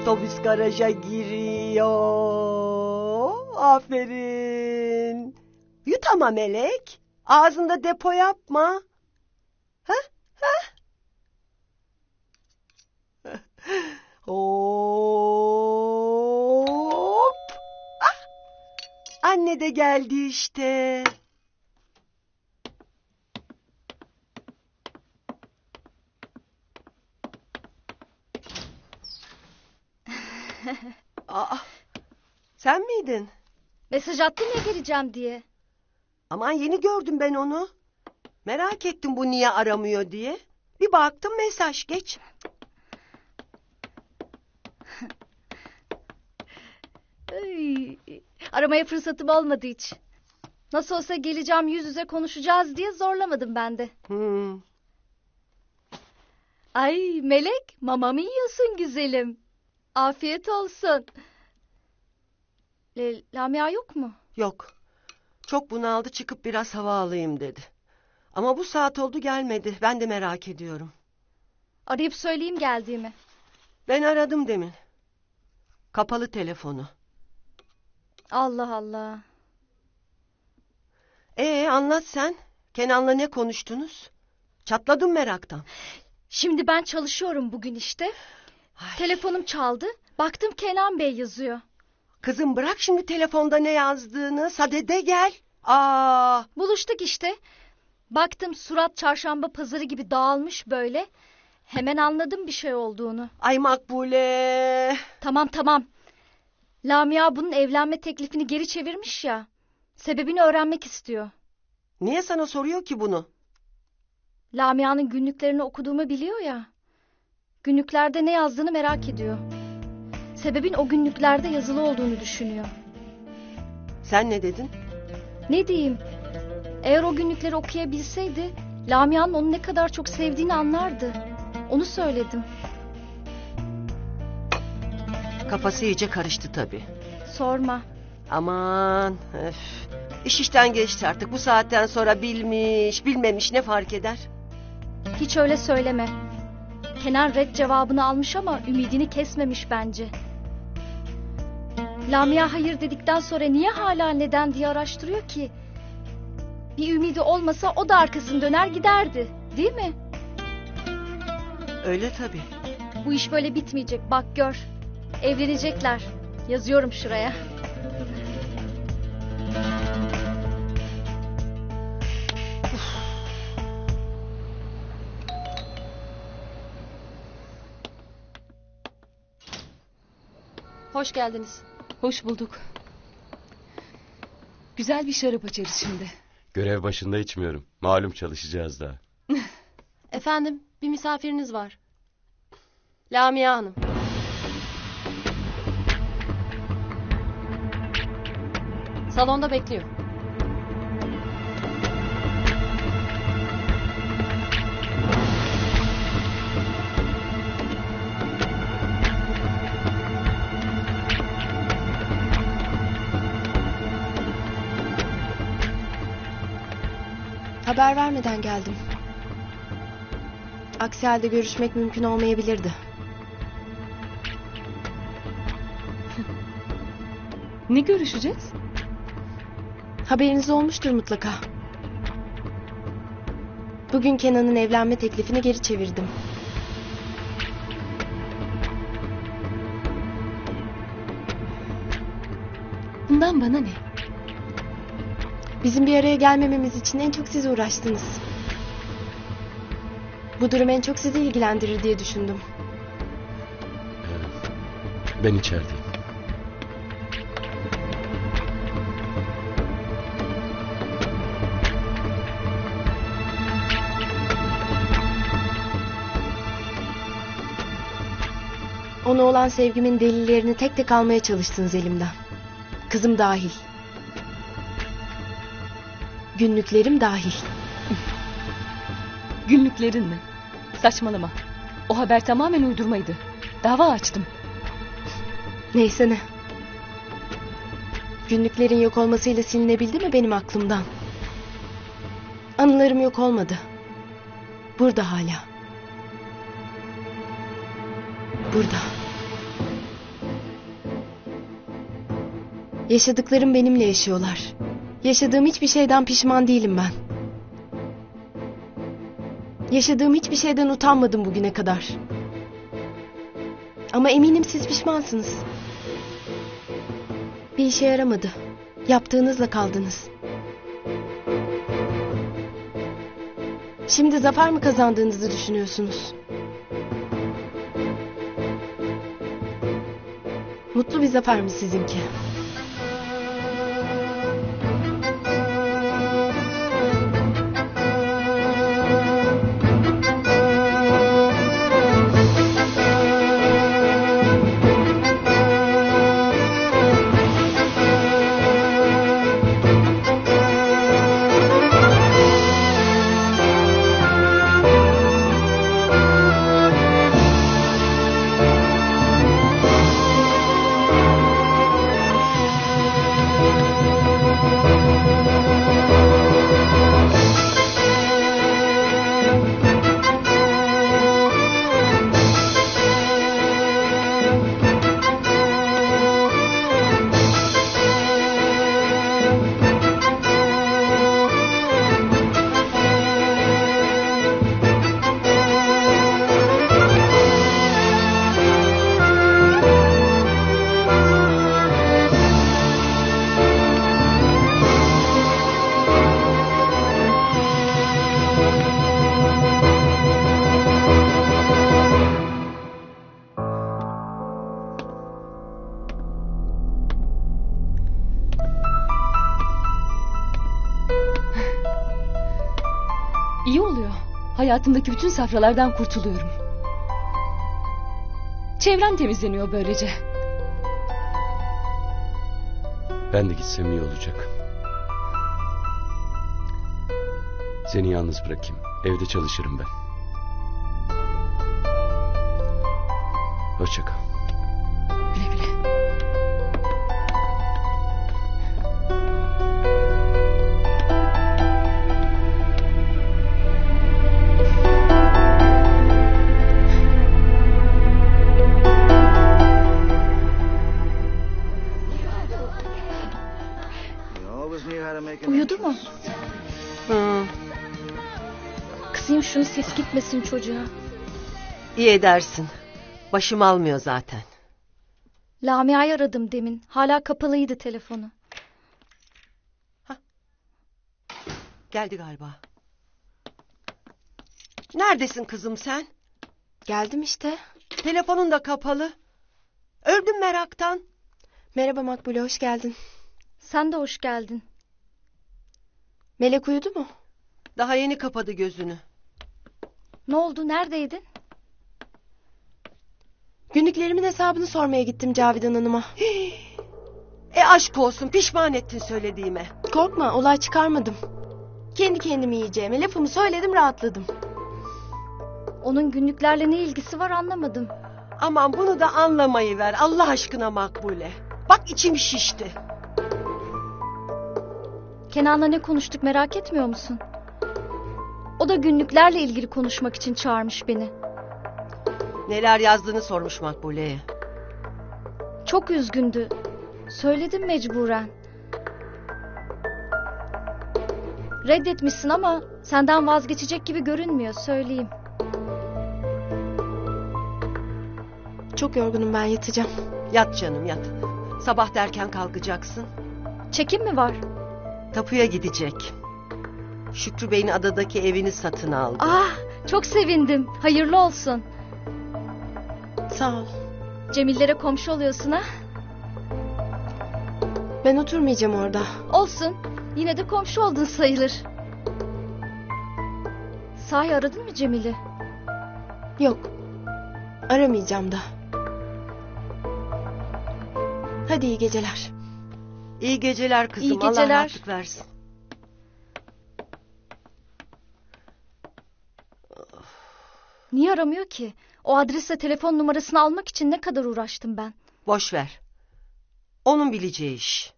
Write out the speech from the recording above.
otobüs garaja giriyor. Aferin. Yut ama Melek. Ağzında depo yapma. Ha? Ha? Hop. Ah. Anne de geldi işte. Aa, sen miydin? Mesaj attın ya geleceğim diye. Aman yeni gördüm ben onu. Merak ettim bu niye aramıyor diye. Bir baktım mesaj geç. Ay, aramaya fırsatım olmadı hiç. Nasıl olsa geleceğim yüz yüze konuşacağız diye zorlamadım ben de. Hmm. Ay Melek mamamı yiyorsun güzelim. Afiyet olsun. Le, Lamia yok mu? Yok. Çok bunaldı çıkıp biraz hava alayım dedi. Ama bu saat oldu gelmedi. Ben de merak ediyorum. Arayıp söyleyeyim geldiğimi. Ben aradım demin. Kapalı telefonu. Allah Allah. Ee anlat sen. Kenan'la ne konuştunuz? Çatladım meraktan. Şimdi ben çalışıyorum bugün işte. Ay, Telefonum çaldı. Baktım Kenan Bey yazıyor. Kızım bırak şimdi telefonda ne yazdığını. Sadede gel. Aa, Buluştuk işte. Baktım surat çarşamba pazarı gibi dağılmış böyle. Hemen anladım bir şey olduğunu. ay Makbule. Tamam tamam. Lamia bunun evlenme teklifini geri çevirmiş ya. Sebebini öğrenmek istiyor. Niye sana soruyor ki bunu? Lamia'nın günlüklerini okuduğumu biliyor ya. Günlüklerde ne yazdığını merak ediyor. Sebebin o günlüklerde yazılı olduğunu düşünüyor. Sen ne dedin? Ne diyeyim? Eğer o günlükleri okuyabilseydi, Lamia'nın onu ne kadar çok sevdiğini anlardı. Onu söyledim. Kafası iyice karıştı tabii. Sorma. Aman öf. İş işten geçti artık. Bu saatten sonra bilmiş, bilmemiş ne fark eder? Hiç öyle söyleme. Kenan red cevabını almış ama ümidini kesmemiş bence. Lamia hayır dedikten sonra niye hala neden diye araştırıyor ki? Bir ümidi olmasa o da arkasını döner giderdi. Değil mi? Öyle tabii. Bu iş böyle bitmeyecek. Bak gör. Evlenecekler. Yazıyorum şuraya. Hoş geldiniz. Hoş bulduk. Güzel bir şarap açarız şimdi. Görev başında içmiyorum. Malum çalışacağız daha. Efendim, bir misafiriniz var. Lamia Hanım. Salonda bekliyor. Haber vermeden geldim. Aksi halde görüşmek mümkün olmayabilirdi. Ne görüşeceğiz? Haberiniz olmuştur mutlaka. Bugün Kenan'ın evlenme teklifini geri çevirdim. Bundan bana ne? Bizim bir araya gelmememiz için en çok siz uğraştınız. Bu durum en çok sizi ilgilendirir diye düşündüm. Ben içerideyim. Ona olan sevgimin delillerini tek tek almaya çalıştınız elimden. Kızım dahil. Günlüklerim dahil. Günlüklerin mi? Saçmalama. O haber tamamen uydurmaydı. Dava açtım. Neyse ne. Günlüklerin yok olmasıyla silinebildi mi benim aklımdan? Anılarım yok olmadı. Burada hala. Burada. Yaşadıklarım benimle yaşıyorlar. Yaşadığım hiçbir şeyden pişman değilim ben. Yaşadığım hiçbir şeyden utanmadım bugüne kadar. Ama eminim siz pişmansınız. Bir işe yaramadı. Yaptığınızla kaldınız. Şimdi zafer mi kazandığınızı düşünüyorsunuz? Mutlu bir zafer mi sizinki? İyi oluyor. Hayatımdaki bütün safralardan kurtuluyorum. Çevrem temizleniyor böylece. Ben de gitsem iyi olacak. Seni yalnız bırakayım. Evde çalışırım ben. Hoşça kal. Şunu ses gitmesin çocuğa. iyi edersin. Başım almıyor zaten. Lamia'yı aradım demin. Hala kapalıydı telefonu. Geldi galiba. Neredesin kızım sen? Geldim işte. Telefonun da kapalı. Öldüm meraktan. Merhaba Makbule hoş geldin. Sen de hoş geldin. Melek uyudu mu? Daha yeni kapadı gözünü. Ne oldu? Neredeydin? Günlüklerimin hesabını sormaya gittim Cavidan Hanım'a. E aşk olsun pişman ettin söylediğime. Korkma olay çıkarmadım. Kendi kendimi yiyeceğime lafımı söyledim rahatladım. Onun günlüklerle ne ilgisi var anlamadım. Aman bunu da anlamayı ver Allah aşkına makbule. Bak içim şişti. Kenan'la ne konuştuk merak etmiyor musun? O da günlüklerle ilgili konuşmak için çağırmış beni. Neler yazdığını sormuş makbuleye. Çok üzgündü. Söyledim mecburen. Reddetmişsin ama senden vazgeçecek gibi görünmüyor söyleyeyim. Çok yorgunum ben yatacağım. Yat canım yat. Sabah derken kalkacaksın. Çekim mi var? Tapuya gidecek. Şükrü Bey'in adadaki evini satın aldı. Ah çok sevindim. Hayırlı olsun. Sağ ol. Cemillere komşu oluyorsun ha? Ben oturmayacağım orada. Olsun. Yine de komşu oldun sayılır. Sahi aradın mı Cemil'i? Yok. Aramayacağım da. Hadi iyi geceler. İyi geceler kızım. İyi Allah geceler. rahatlık versin. Niye aramıyor ki? O adresle telefon numarasını almak için ne kadar uğraştım ben. Boş ver. Onun bileceği iş.